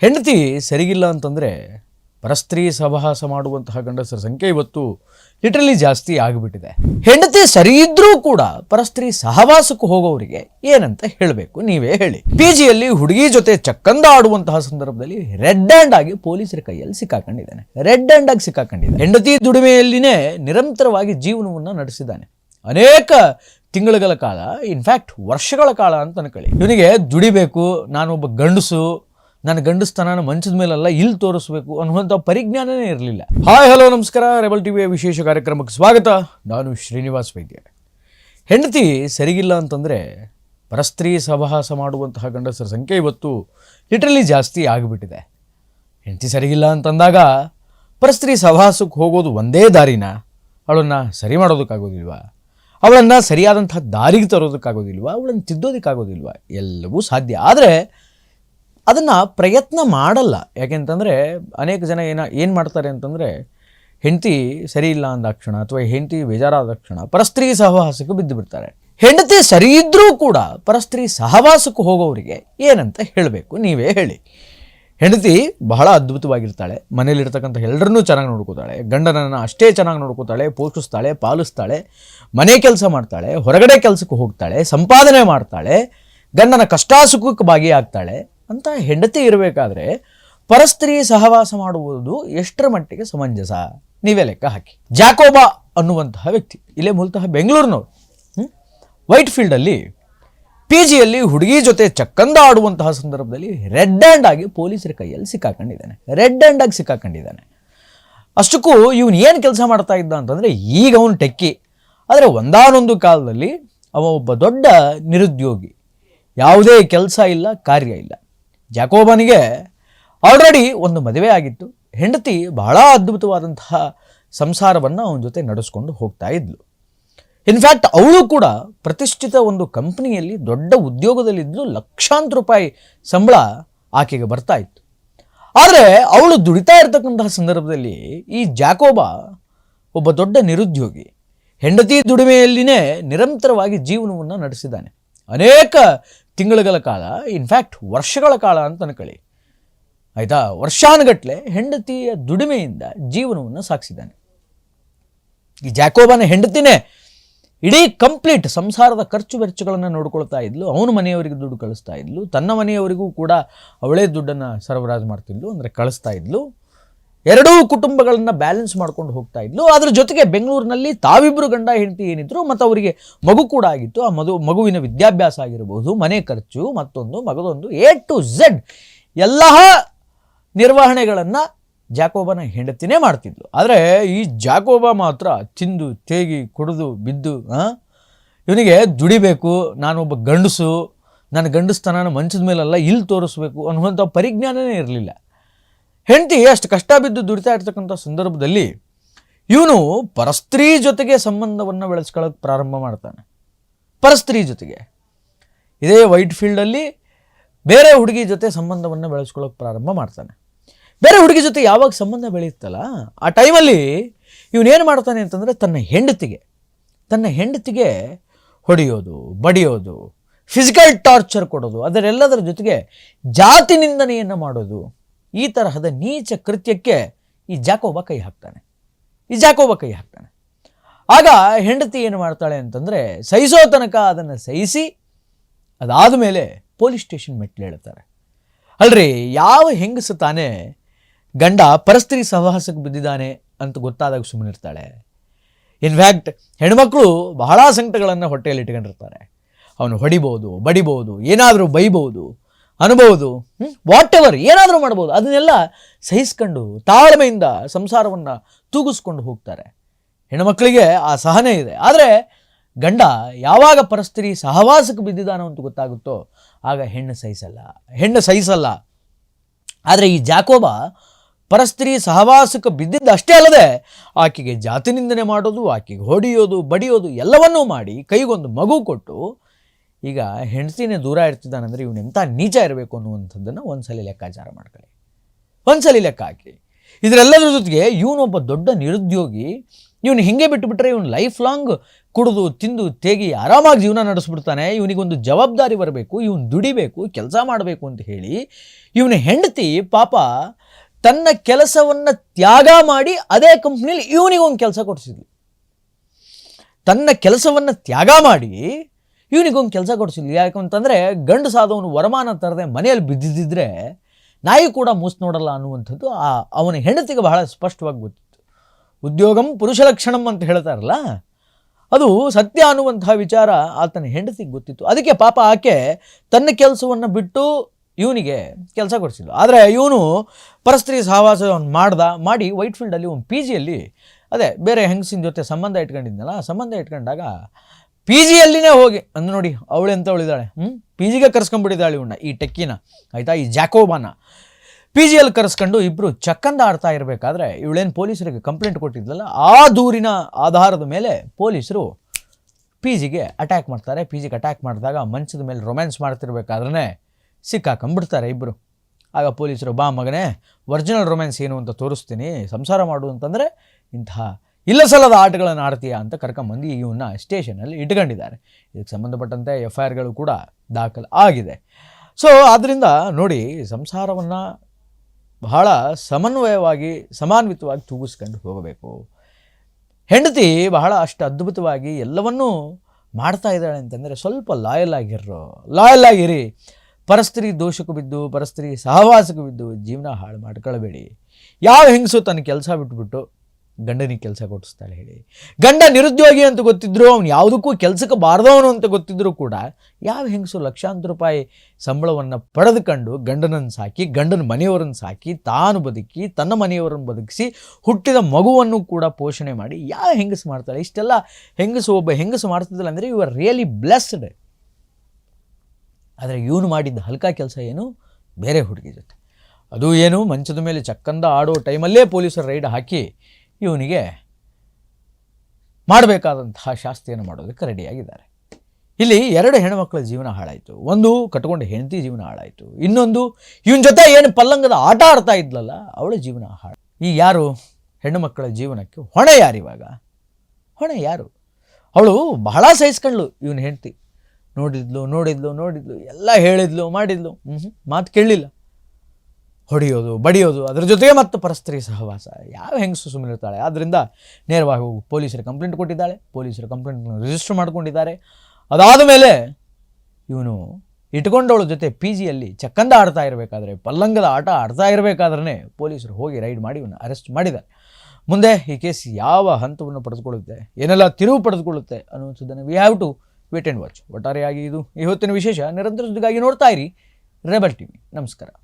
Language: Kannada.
ಹೆಂಡತಿ ಸರಿಗಿಲ್ಲ ಅಂತಂದರೆ ಪರಸ್ತ್ರೀ ಸಹವಾಸ ಮಾಡುವಂತಹ ಗಂಡಸರ ಸಂಖ್ಯೆ ಇವತ್ತು ಲಿಟ್ರಲಿ ಜಾಸ್ತಿ ಆಗಿಬಿಟ್ಟಿದೆ. ಹೆಂಡತಿ ಸರಿ ಇದ್ರೂ ಕೂಡ ಪರಸ್ತ್ರೀ ಸಹವಾಸಕ್ಕೆ ಹೋಗೋರಿಗೆ ಏನಂತ ಹೇಳಬೇಕು ನೀವೇ ಹೇಳಿ. ಪಿ ಜಿಯಲ್ಲಿ ಹುಡುಗಿ ಜೊತೆ ಚಕ್ಕಂದ ಆಡುವಂತಹ ಸಂದರ್ಭದಲ್ಲಿ ರೆಡ್ ಹ್ಯಾಂಡ್ ಆಗಿ ಪೊಲೀಸರ ಕೈಯಲ್ಲಿ ಸಿಕ್ಕಾಕೊಂಡಿದ್ದಾನೆ. ರೆಡ್ ಹ್ಯಾಂಡ್ ಆಗಿ ಸಿಕ್ಕಾಕೊಂಡಿದ್ದಾನೆ. ಹೆಂಡತಿ ದುಡಿಮೆಯಲ್ಲಿನೇ ನಿರಂತರವಾಗಿ ಜೀವನವನ್ನು ನಡೆಸಿದ್ದಾನೆ. ಅನೇಕ ತಿಂಗಳುಗಳ ಕಾಲ ಇನ್ಫ್ಯಾಕ್ಟ್ ವರ್ಷಗಳ ಕಾಲ ಅಂತ ಅನ್ಕೊಳ್ಳಿ ಇವನಿಗೆ ದುಡಿಬೇಕು, ನಾನೊಬ್ಬ ಗಂಡಸು ನನ್ನ ಗಂಡಸ್ತನ ಮಂಚದ ಮೇಲೆಲ್ಲ ಇಲ್ಲಿ ತೋರಿಸ್ಬೇಕು ಅನ್ನುವಂಥ ಪರಿಜ್ಞಾನನೇ ಇರಲಿಲ್ಲ. ಹಾಯ್ ಹಲೋ ನಮಸ್ಕಾರ. ರೆಬಲ್ ಟಿವಿಯ ವಿಶೇಷ ಕಾರ್ಯಕ್ರಮಕ್ಕೆ ಸ್ವಾಗತ. ನಾನು ಶ್ರೀನಿವಾಸ್ ವೈದ್ಯ. ಹೆಂಡತಿ ಸರಿಗಿಲ್ಲ ಅಂತಂದರೆ ಪರಸ್ತ್ರೀ ಸಹವಾಸ ಮಾಡುವಂತಹ ಗಂಡಸರ ಸಂಖ್ಯೆ ಇವತ್ತು ಲಿಟ್ರಲಿ ಜಾಸ್ತಿ ಆಗಿಬಿಟ್ಟಿದೆ. ಹೆಂಡತಿ ಸರಿಗಿಲ್ಲ ಅಂತಂದಾಗ ಪರಸ್ತ್ರೀ ಸಹವಾಸಕ್ಕೆ ಹೋಗೋದು ಒಂದೇ ದಾರಿನ ಅವಳನ್ನು ಸರಿ ಮಾಡೋದಕ್ಕಾಗೋದಿಲ್ವಾ? ಅವಳನ್ನು ಸರಿಯಾದಂಥ ದಾರಿಗೆ ತರೋದಕ್ಕಾಗೋದಿಲ್ವಾ? ಅವಳನ್ನು ತಿದ್ದೋದಕ್ಕಾಗೋದಿಲ್ವಾ? ಎಲ್ಲವೂ ಸಾಧ್ಯ. ಆದರೆ ಅದನ್ನು ಪ್ರಯತ್ನ ಮಾಡಲ್ಲ. ಯಾಕೆಂತಂದರೆ ಅನೇಕ ಜನ ಏನ, ಏನು ಮಾಡ್ತಾರೆ ಅಂತಂದರೆ ಹೆಂಡತಿ ಸರಿ ಇಲ್ಲ ಅಂದಾಕ್ಷಣ ಅಥವಾ ಹೆಂಡತಿ ಬೇಜಾರಾದ ಕ್ಷಣ ಪರಸ್ತ್ರೀ ಸಹವಾಸಕ್ಕೆ ಬಿದ್ದು ಬಿಡ್ತಾರೆ. ಹೆಂಡತಿ ಸರಿ ಇದ್ದರೂ ಕೂಡ ಪರಸ್ತ್ರೀ ಸಹವಾಸಕ್ಕೆ ಹೋಗೋರಿಗೆ ಏನಂತ ಹೇಳಬೇಕು? ನೀವೇ ಹೇಳಿ. ಹೆಂಡತಿ ಬಹಳ ಅದ್ಭುತವಾಗಿರ್ತಾಳೆ. ಮನೇಲಿರ್ತಕ್ಕಂಥ ಎಲ್ಲರನ್ನೂ ಚೆನ್ನಾಗಿ ನೋಡ್ಕೋತಾಳೆ. ಗಂಡನನ್ನು ಅಷ್ಟೇ ಚೆನ್ನಾಗಿ ನೋಡ್ಕೋತಾಳೆ, ಪೋಷಿಸ್ತಾಳೆ, ಪಾಲಿಸ್ತಾಳೆ, ಮನೆ ಕೆಲಸ ಮಾಡ್ತಾಳೆ, ಹೊರಗಡೆ ಕೆಲಸಕ್ಕೆ ಹೋಗ್ತಾಳೆ, ಸಂಪಾದನೆ ಮಾಡ್ತಾಳೆ, ಗಂಡನ ಕಷ್ಟ ಸುಖಕ್ಕೆ ಭಾಗಿಯಾಗ್ತಾಳೆ. ಅಂತ ಹೆಂಡತಿ ಇರಬೇಕಾದ್ರೆ ಪರಸ್ತ್ರೀ ಸಹವಾಸ ಮಾಡುವುದು ಎಷ್ಟರ ಮಟ್ಟಿಗೆ ಸಮಂಜಸ? ನೀವೇ ಲೆಕ್ಕ ಹಾಕಿ. ಜಾಕೋಬಾ ಅನ್ನುವಂತಹ ವ್ಯಕ್ತಿ. ಇಲ್ಲೇ ಮೂಲತಃ ಬೆಂಗಳೂರಿನವರು? ವೈಟ್ ಫೀಲ್ಡಲ್ಲಿ ಪಿ ಜಿಯಲ್ಲಿ ಹುಡುಗಿ ಜೊತೆ ಚಕ್ಕಂದ ಆಡುವಂತಹ ಸಂದರ್ಭದಲ್ಲಿ ರೆಡ್ ಆ್ಯಂಡ್ ಆಗಿ ಪೊಲೀಸರ ಕೈಯಲ್ಲಿ ಸಿಕ್ಕಾಕೊಂಡಿದ್ದಾನೆ. ರೆಡ್ ಹ್ಯಾಂಡ್ ಆಗಿ ಸಿಕ್ಕಾಕೊಂಡಿದ್ದಾನೆ. ಅಷ್ಟಕ್ಕೂ ಇವನು ಏನು ಕೆಲಸ ಮಾಡ್ತಾ ಇದ್ದ ಅಂತಂದರೆ ಈಗ ಅವನು ಟೆಕ್ಕಿ. ಆದರೆ ಒಂದಾನೊಂದು ಕಾಲದಲ್ಲಿ ಅವ ಒಬ್ಬ ದೊಡ್ಡ ನಿರುದ್ಯೋಗಿ. ಯಾವುದೇ ಕೆಲಸ ಇಲ್ಲ, ಕಾರ್ಯ ಇಲ್ಲ. ಜಾಕೋಬನಿಗೆ ಆಲ್ರೆಡಿ ಒಂದು ಮದುವೆ ಆಗಿತ್ತು. ಹೆಂಡತಿ ಬಹಳ ಅದ್ಭುತವಾದಂತಹ ಸಂಸಾರವನ್ನು ಅವನ ಜೊತೆ ನಡೆಸ್ಕೊಂಡು ಹೋಗ್ತಾ ಇದ್ಲು. ಇನ್ಫ್ಯಾಕ್ಟ್ ಅವಳು ಕೂಡ ಪ್ರತಿಷ್ಠಿತ ಒಂದು ಕಂಪ್ನಿಯಲ್ಲಿ ದೊಡ್ಡ ಉದ್ಯೋಗದಲ್ಲಿದ್ದು ಲಕ್ಷಾಂತರ ರೂಪಾಯಿ ಸಂಬಳ ಆಕೆಗೆ ಬರ್ತಾ ಇತ್ತು. ಆದರೆ ಅವಳು ದುಡಿತಾ ಇರತಕ್ಕಂತಹ ಸಂದರ್ಭದಲ್ಲಿ ಈ ಜಾಕೋಬ ಒಬ್ಬ ದೊಡ್ಡ ನಿರುದ್ಯೋಗಿ, ಹೆಂಡತಿ ದುಡಿಮೆಯಲ್ಲಿನೇ ನಿರಂತರವಾಗಿ ಜೀವನವನ್ನು ನಡೆಸಿದ್ದಾನೆ. ಅನೇಕ ತಿಂಗಳುಗಳ ಕಾಲ ಇನ್ಫ್ಯಾಕ್ಟ್ ವರ್ಷಗಳ ಕಾಲ ಅಂತ ಅನ್ಕೊಳ್ಳಿ ಆಯಿತಾ? ವರ್ಷಾನುಗಟ್ಟಲೆ ಹೆಂಡತಿಯ ದುಡಿಮೆಯಿಂದ ಜೀವನವನ್ನು ಸಾಗಿಸಿದ್ದಾನೆ ಈ ಜಾಕೋಬನ ಹೆಂಡತಿನೇ ಇಡೀ ಕಂಪ್ಲೀಟ್ ಸಂಸಾರದ ಖರ್ಚು ವೆಚ್ಚಗಳನ್ನು ನೋಡ್ಕೊಳ್ತಾ ಇದ್ಲು, ಅವನ ಮನೆಯವರಿಗೆ ದುಡ್ಡು ಕಳಿಸ್ತಾ ಇದ್ಲು, ತನ್ನ ಮನೆಯವರಿಗೂ ಕೂಡ ಅವಳೇ ದುಡ್ಡನ್ನು ಸರಬರಾಜು ಮಾಡ್ತಿದ್ಲು, ಅಂದರೆ ಕಳಿಸ್ತಾ ಇದ್ಲು. ಎರಡೂ ಕುಟುಂಬಗಳನ್ನು ಬ್ಯಾಲೆನ್ಸ್ ಮಾಡ್ಕೊಂಡು ಹೋಗ್ತಾ ಇದ್ಲು. ಅದ್ರ ಜೊತೆಗೆ ಬೆಂಗಳೂರಿನಲ್ಲಿ ತಾವಿಬ್ಬರು ಗಂಡ ಹೆಂಡತಿ ಏನಿದ್ರು ಮತ್ತು ಅವರಿಗೆ ಮಗು ಕೂಡ ಆಗಿತ್ತು. ಆ ಮದು, ಮಗುವಿನ ವಿದ್ಯಾಭ್ಯಾಸ ಆಗಿರಬಹುದು ಮನೆ ಖರ್ಚು, ಮತ್ತೊಂದು, ಮಗದೊಂದು ಎ ಟು ಝೆಡ್ ಎಲ್ಲ ನಿರ್ವಹಣೆಗಳನ್ನು ಜಾಕೋಬನ ಹೆಂಡತಿನೇ ಮಾಡ್ತಿದ್ಲು. ಆದರೆ ಈ ಜಾಕೋಬ ಮಾತ್ರ ತಿಂದು, ತೇಗಿ, ಕುಡಿದು, ಬಿದ್ದು ಇವನಿಗೆ ದುಡಿಬೇಕು, ನಾನೊಬ್ಬ ಗಂಡಸು, ನನ್ನ ಗಂಡಸ್ತನ ಮಂಚದ ಮೇಲೆಲ್ಲ ಇಲ್ಲಿ ತೋರಿಸ್ಬೇಕು ಅನ್ನುವಂಥ ಪರಿಜ್ಞಾನನೇ ಇರಲಿಲ್ಲ. ಹೆಂಡತಿ ಅಷ್ಟು ಕಷ್ಟ ಬಿದ್ದು ದುಡಿತಾ ಇರ್ತಕ್ಕಂಥ ಸಂದರ್ಭದಲ್ಲಿ ಇವನು ಪರಸ್ತ್ರೀ ಜೊತೆಗೆ ಸಂಬಂಧವನ್ನು ಬೆಳೆಸ್ಕೊಳ್ಳೋಕೆ ಪ್ರಾರಂಭ ಮಾಡ್ತಾನೆ. ಪರಸ್ತ್ರೀ ಜೊತೆಗೆ. ಇದೇ ವೈಟ್ ಫೀಲ್ಡಲ್ಲಿ ಬೇರೆ ಹುಡುಗಿ ಜೊತೆ ಸಂಬಂಧವನ್ನು ಬೆಳೆಸ್ಕೊಳ್ಳೋಕೆ ಪ್ರಾರಂಭ ಮಾಡ್ತಾನೆ. ಬೇರೆ ಹುಡುಗಿ ಜೊತೆ ಯಾವಾಗ ಸಂಬಂಧ ಬೆಳೆಯುತ್ತಲ್ಲ, ಆ ಟೈಮಲ್ಲಿ ಇವನೇನು ಮಾಡ್ತಾನೆ ಅಂತಂದರೆ ತನ್ನ ಹೆಂಡತಿಗೆ ತನ್ನ ಹೆಂಡತಿಗೆ ಹೊಡೆಯೋದು, ಬಡಿಯೋದು ಫಿಸಿಕಲ್ ಟಾರ್ಚರ್ ಕೊಡೋದು, ಅದರೆಲ್ಲದರ ಜೊತೆಗೆ ಜಾತಿ ನಿಂದನೆಯನ್ನು ಮಾಡೋದು. ಈ ತರಹದ ನೀಚ ಕೃತ್ಯಕ್ಕೆ ಈ ಜಾಕೋಬ ಕೈ ಹಾಕ್ತಾನೆ. ಈ ಜಾಕೋಬ ಕೈ ಹಾಕ್ತಾನೆ. ಆಗ ಹೆಂಡತಿ ಏನು ಮಾಡ್ತಾಳೆ ಅಂತಂದರೆ ಸಹಿಸೋ ತನಕ ಅದನ್ನು ಸಹಿಸಿ ಅದಾದ ಮೇಲೆ ಪೊಲೀಸ್ ಸ್ಟೇಷನ್ ಮೆಟ್ಲು ಹೇಳ್ತಾರೆ ಅಲ್ರಿ, ಯಾವ ಹೆಂಗಸು ತಾನೇ ಗಂಡ ಪರಸ್ತ್ರೀ ಸಹವಾಸಕ್ಕೆ ಬಿದ್ದಿದ್ದಾನೆ ಅಂತ ಗೊತ್ತಾದಾಗ ಸುಮ್ಮನಿರ್ತಾಳೆ ಇನ್ಫ್ಯಾಕ್ಟ್ ಹೆಣ್ಮಕ್ಳು ಬಹಳ ಸಂಕಟಗಳನ್ನು ಹೊಟ್ಟೆಯಲ್ಲಿ ಇಟ್ಕೊಂಡಿರ್ತಾರೆ. ಅವನು ಹೊಡಿಬೋದು, ಬಡಿಬೋದು, ಏನಾದರೂ ಬೈಬೋದು ಅನ್ಬೋದು. ವಾಟ್ ಎವರ್ ಏನಾದರೂ ಮಾಡ್ಬೋದು. ಅದನ್ನೆಲ್ಲ ಸಹಿಸ್ಕೊಂಡು ತಾಳ್ಮೆಯಿಂದ ಸಂಸಾರವನ್ನು ತೂಗಿಸ್ಕೊಂಡು ಹೋಗ್ತಾರೆ. ಹೆಣ್ಮಕ್ಳಿಗೆ ಆ ಸಹನೆ ಇದೆ. ಆದರೆ ಗಂಡ ಯಾವಾಗ ಪರಸ್ತ್ರೀ ಸಹವಾಸಕ್ಕೆ ಬಿದ್ದಿದ್ದಾನೋ ಅಂತ ಗೊತ್ತಾಗುತ್ತೋ, ಆಗ ಹೆಣ್ಣು ಸಹಿಸಲ್ಲ. ಹೆಣ್ಣು ಸಹಿಸಲ್ಲ. ಆದರೆ ಈ ಜಾಕೋಬ ಪರಸ್ತ್ರೀ ಸಹವಾಸಕ್ಕೆ ಬಿದ್ದಿದ್ದ ಅಷ್ಟೇ ಅಲ್ಲದೆ, ಆಕೆಗೆ ಜಾತಿ ನಿಂದನೆ ಮಾಡೋದು, ಆಕೆಗೆ ಹೊಡೆಯೋದು, ಬಡಿಯೋದು ಎಲ್ಲವನ್ನೂ ಮಾಡಿ ಕೈಗೊಂದು ಮಗು ಕೊಟ್ಟು ಈಗ ಹೆಂಡತಿನೇ ದೂರ ಇರ್ತಿದ್ದಾನಂದ್ರೆ ಇವನು ಎಂಥ ನೀಚ ಇರಬೇಕು ಅನ್ನುವಂಥದ್ದನ್ನು ಒಂದ್ಸಲಿ ಲೆಕ್ಕಾಚಾರ ಮಾಡ್ಕೊಳ್ಳಿ. ಒಂದ್ಸಲಿ ಲೆಕ್ಕ ಹಾಕಿ. ಇದರೆಲ್ಲದರ ಜೊತೆಗೆ ಇವನೊಬ್ಬ ದೊಡ್ಡ ನಿರುದ್ಯೋಗಿ, ಇವನು ಹಿಂಗೆ ಬಿಟ್ಟುಬಿಟ್ರೆ ಇವನು ಲೈಫ್ ಲಾಂಗ್ ಕುಡಿದು, ತಿಂದು, ತೇಗಿ ಆರಾಮಾಗಿ ಜೀವನ ನಡೆಸ್ಬಿಡ್ತಾನೆ. ಇವನಿಗೊಂದು ಜವಾಬ್ದಾರಿ ಬರಬೇಕು, ಇವನು ದುಡಿಬೇಕು, ಕೆಲಸ ಮಾಡಬೇಕು ಅಂತ ಹೇಳಿ ಇವನ ಹೆಂಡತಿ ಪಾಪ ತನ್ನ ಕೆಲಸವನ್ನು ತ್ಯಾಗ ಮಾಡಿ ಅದೇ ಕಂಪ್ನಿಲಿ ಇವನಿಗೊಂದು ಕೆಲಸ ಕೊಡಿಸಿದ್ಲು. ತನ್ನ ಕೆಲಸವನ್ನು ತ್ಯಾಗ ಮಾಡಿ ಇವನಿಗೊಂದು ಕೆಲಸ ಕೊಡಿಸಿಲ್ಲ ಯಾಕಂತಂದರೆ ಗಂಡು ಸಾದವನು ವರಮಾನ ತರದೆ ಮನೆಯಲ್ಲಿ ಬಿದ್ದಿದ್ದರೆ ನಾಯಿ ಕೂಡ ಮೂಸ್ ನೋಡಲ್ಲ ಅನ್ನುವಂಥದ್ದು ಆ ಅವನ ಹೆಂಡತಿಗೆ ಬಹಳ ಸ್ಪಷ್ಟವಾಗಿ ಗೊತ್ತಿತ್ತು. ಉದ್ಯೋಗಂ ಪುರುಷ ಲಕ್ಷಣಂ ಅಂತ ಹೇಳ್ತಾರಲ್ಲ, ಅದು ಸತ್ಯ ಅನ್ನುವಂತಹ ವಿಚಾರ ಆತನ ಹೆಂಡತಿಗೆ ಗೊತ್ತಿತ್ತು. ಅದಕ್ಕೆ ಪಾಪ ಆಕೆ ತನ್ನ ಕೆಲಸವನ್ನು ಬಿಟ್ಟು ಇವನಿಗೆ ಕೆಲಸ ಕೊಡಿಸಿಲ್ಲ ಆದರೆ ಇವನು ಪರಸ್ತ್ರೀ ಸಹವಾಸವನ್ನು ಮಾಡ್ದ, ಮಾಡಿ ವೈಟ್ ಫೀಲ್ಡಲ್ಲಿ ಒಂದು ಪಿ ಜಿಯಲ್ಲಿ ಅದೇ ಬೇರೆ ಹೆಂಗಸಿನ ಜೊತೆ ಸಂಬಂಧ ಇಟ್ಕೊಂಡಿದ್ನಲ್ಲ ಸಂಬಂಧ ಇಟ್ಕೊಂಡಾಗ ಪಿ ಜಿಯಲ್ಲಿನೇ ಹೋಗಿ. ಅಂದು ನೋಡಿ, ಅವಳು ಎಂತ ಅವಳಿದ್ದಾಳೆ? ಹ್ಞೂ ಪಿ ಜಿಗೆ ಕರ್ಸ್ಕೊಂಡ್ಬಿಟ್ಟಿದ್ದಾಳೆ ಇವನ್ನ ಈ ಟೆಕ್ಕಿನ. ಆಯಿತಾ? ಈ ಜಾಕೋಬಾನ. ಪಿ ಜಿಯಲ್ಲಿ ಕರೆಸ್ಕೊಂಡು ಇಬ್ಬರು ಚಕ್ಕಂದ ಆಡ್ತಾ ಇರಬೇಕಾದ್ರೆ ಇವಳೇನು ಪೊಲೀಸರಿಗೆ ಕಂಪ್ಲೇಂಟ್ ಕೊಟ್ಟಿದ್ಲಲ್ಲ, ಆ ದೂರಿನ ಆಧಾರದ ಮೇಲೆ ಪೊಲೀಸರು ಪಿ ಜಿಗೆ ಅಟ್ಯಾಕ್ ಮಾಡ್ತಾರೆ. ಪಿ ಜಿಗೆ ಅಟ್ಯಾಕ್ ಮಾಡಿದಾಗ ಮಂಚದ ಮೇಲೆ ರೊಮ್ಯಾನ್ಸ್ ಮಾಡ್ತಿರ್ಬೇಕಾದ್ರೆ ಸಿಕ್ಕಾಕೊಂಡ್ಬಿಡ್ತಾರೆ ಇಬ್ಬರು ಆಗ ಪೊಲೀಸರು, ಬಾ ಮಗನೇ ಒರಿಜಿನಲ್ ರೊಮ್ಯಾನ್ಸ್ ಏನು ಅಂತ ತೋರಿಸ್ತೀನಿ, ಸಂಸಾರ ಮಾಡು ಅಂತಂದರೆ ಇಂತಹ ಇಲ್ಲ ಸಲ್ಲದ ಆಟಗಳನ್ನು ಆಡ್ತೀಯಾ ಅಂತ ಕರ್ಕೊಂಬಂದು ಇವನ್ನ ಸ್ಟೇಷನಲ್ಲಿ ಇಟ್ಕೊಂಡಿದ್ದಾರೆ. ಇದಕ್ಕೆ ಸಂಬಂಧಪಟ್ಟಂತೆ ಎಫ್ ಐ ಆರ್ಗಳು ಕೂಡ ದಾಖಲು ಆಗಿದೆ. ಸೊ ಆದ್ದರಿಂದ ನೋಡಿ, ಸಂಸಾರವನ್ನು ಬಹಳ ಸಮನ್ವಯವಾಗಿ, ಸಮಾನ್ವಿತವಾಗಿ ತೂಗಿಸ್ಕೊಂಡು ಹೋಗಬೇಕು. ಹೆಂಡತಿ ಬಹಳ ಅಷ್ಟು ಅದ್ಭುತವಾಗಿ ಎಲ್ಲವನ್ನೂ ಮಾಡ್ತಾ ಇದ್ದಾಳೆ ಅಂತಂದರೆ ಸ್ವಲ್ಪ ಲಾಯಲ್ ಆಗಿರೋ ಲಾಯಲ್ ಆಗಿರಿ. ಪರಸ್ತ್ರೀ ದೋಷಕ್ಕೂ ಬಿದ್ದು, ಪರಸ್ತ್ರೀ ಸಹವಾಸಕ್ಕೂ ಬಿದ್ದು ಜೀವನ ಹಾಳು ಮಾಡ್ಕೊಳ್ಬೇಡಿ. ಯಾವ ಹೆಂಗಸು ತನ್ನ ಕೆಲಸ ಬಿಟ್ಬಿಟ್ಟು ಗಂಡನಿಗೆ ಕೆಲಸ ಕೊಡಿಸ್ತಾಳೆ ಹೇಳಿ. ಗಂಡ ನಿರುದ್ಯೋಗಿ ಅಂತ ಗೊತ್ತಿದ್ರು ಅವ್ನು ಯಾವುದಕ್ಕೂ ಕೆಲಸಕ್ಕೆ ಬಾರ್ದವನು ಅಂತ ಗೊತ್ತಿದ್ದರೂ ಕೂಡ ಯಾವ ಹೆಂಗಸು ಲಕ್ಷಾಂತರ ರೂಪಾಯಿ ಸಂಬಳವನ್ನು ಪಡೆದುಕೊಂಡು ಗಂಡನನ್ನು ಸಾಕಿ, ಗಂಡನ ಮನೆಯವರನ್ನು ಸಾಕಿ, ತಾನು ಬದುಕಿ, ತನ್ನ ಮನೆಯವರನ್ನು ಬದುಕಿಸಿ, ಹುಟ್ಟಿದ ಮಗುವನ್ನು ಕೂಡ ಪೋಷಣೆ ಮಾಡಿ ಯಾವ ಹೆಂಗಸು ಮಾಡ್ತಾಳೆ? ಇಷ್ಟೆಲ್ಲ ಹೆಂಗಸು ಒಬ್ಬ ಹೆಂಗಸು ಮಾಡ್ತಿದ್ದಲ್ಲ ಅಂದರೆ ಯು ಆರ್ ರಿಯಲಿ ಬ್ಲೆಸ್ಡ್ ಆದರೆ ಇವನು ಮಾಡಿದ್ದ ಹಲ್ಕಾ ಕೆಲಸ ಏನು? ಬೇರೆ ಹುಡುಗಿ ಜೊತೆ. ಅದು ಏನು? ಮಂಚದ ಮೇಲೆ ಚಕ್ಕಂದ ಆಡೋ ಟೈಮಲ್ಲೇ ಪೊಲೀಸರು ರೈಡ್ ಹಾಕಿ ಇವನಿಗೆ ಮಾಡಬೇಕಾದಂತಹ ಶಾಸ್ತಿಯನ್ನು ಮಾಡೋದಕ್ಕೆ ರೆಡಿಯಾಗಿದ್ದಾರೆ. ಇಲ್ಲಿ ಎರಡು ಹೆಣ್ಮಕ್ಳ ಜೀವನ ಹಾಳಾಯಿತು. ಒಂದು ಕಟ್ಕೊಂಡು ಹೆಂಡತಿ ಜೀವನ ಹಾಳಾಯಿತು. ಇನ್ನೊಂದು ಇವನ ಜೊತೆ ಏನು ಪಲ್ಲಂಗದ ಆಟ ಆಡ್ತಾ ಇದ್ಲಲ್ಲ, ಅವಳ ಜೀವನ ಹಾಳು. ಈ ಯಾರು ಹೆಣ್ಣು ಮಕ್ಕಳ ಜೀವನಕ್ಕೆ? ಹೊಣೆ ಯಾರು ಇವಾಗ? ಹೊಣೆ ಯಾರು? ಅವಳು ಬಹಳ ಸಹಿಸ್ಕೊಂಡ್ಳು ಇವನ ಹೆಂಡತಿ. ನೋಡಿದ್ಲು ನೋಡಿದ್ಲು ನೋಡಿದ್ಲು, ಎಲ್ಲ ಹೇಳಿದ್ಲು, ಮಾಡಿದ್ಲು. ಮಾತು ಕೇಳಲಿಲ್ಲ. ಹೊಡೆಯೋದು, ಬಡಿಯೋದು, ಅದರ ಜೊತೆಗೆ ಮತ್ತು ಪರಸ್ತ್ರೀ ಸಹವಾಸ. ಯಾವ ಹೆಂಗಸು ಸುಮ್ಮನೆ ಇರ್ತಾಳೆ? ಆದ್ದರಿಂದ ನೇರವಾಗಿ ಹೋಗಿ, ಪೊಲೀಸರು ಕಂಪ್ಲೇಂಟ್ ಕೊಟ್ಟಿದ್ದಾಳೆ, ಪೊಲೀಸರು ಕಂಪ್ಲೇಂಟ್ ರಿಜಿಸ್ಟರ್ ಮಾಡ್ಕೊಂಡಿದ್ದಾರೆ. ಅದಾದ ಮೇಲೆ ಇವನು ಇಟ್ಕೊಂಡವಳ ಜೊತೆ ಪಿ ಜಿಯಲ್ಲಿ ಚಕ್ಕಂದ ಆಡ್ತಾ ಇರಬೇಕಾದ್ರೆ, ಪಲ್ಲಂಗದ ಆಟ ಆಡ್ತಾ ಇರಬೇಕಾದ್ರೆ ಪೊಲೀಸರು ಹೋಗಿ ರೈಡ್ ಮಾಡಿ ಇವನು ಅರೆಸ್ಟ್ ಮಾಡಿದ್ದಾರೆ. ಮುಂದೆ ಈ ಕೇಸ್ ಯಾವ ಹಂತವನ್ನು ಪಡೆದುಕೊಳ್ಳುತ್ತೆ, ಏನೆಲ್ಲ ತಿರುವು ಪಡೆದುಕೊಳ್ಳುತ್ತೆ ಅನ್ನುವಂಥದ್ದನ್ನು we have to wait and watch ಒಟ್ಟಾರೆಯಾಗಿ ಇದು ಇವತ್ತಿನ ವಿಶೇಷ ನಿರಂತರ ಸುದ್ದಿಗಾಗಿ ನೋಡ್ತಾ ಇರಿ ರೆಬಲ್ ಟಿವಿ ನಮಸ್ಕಾರ.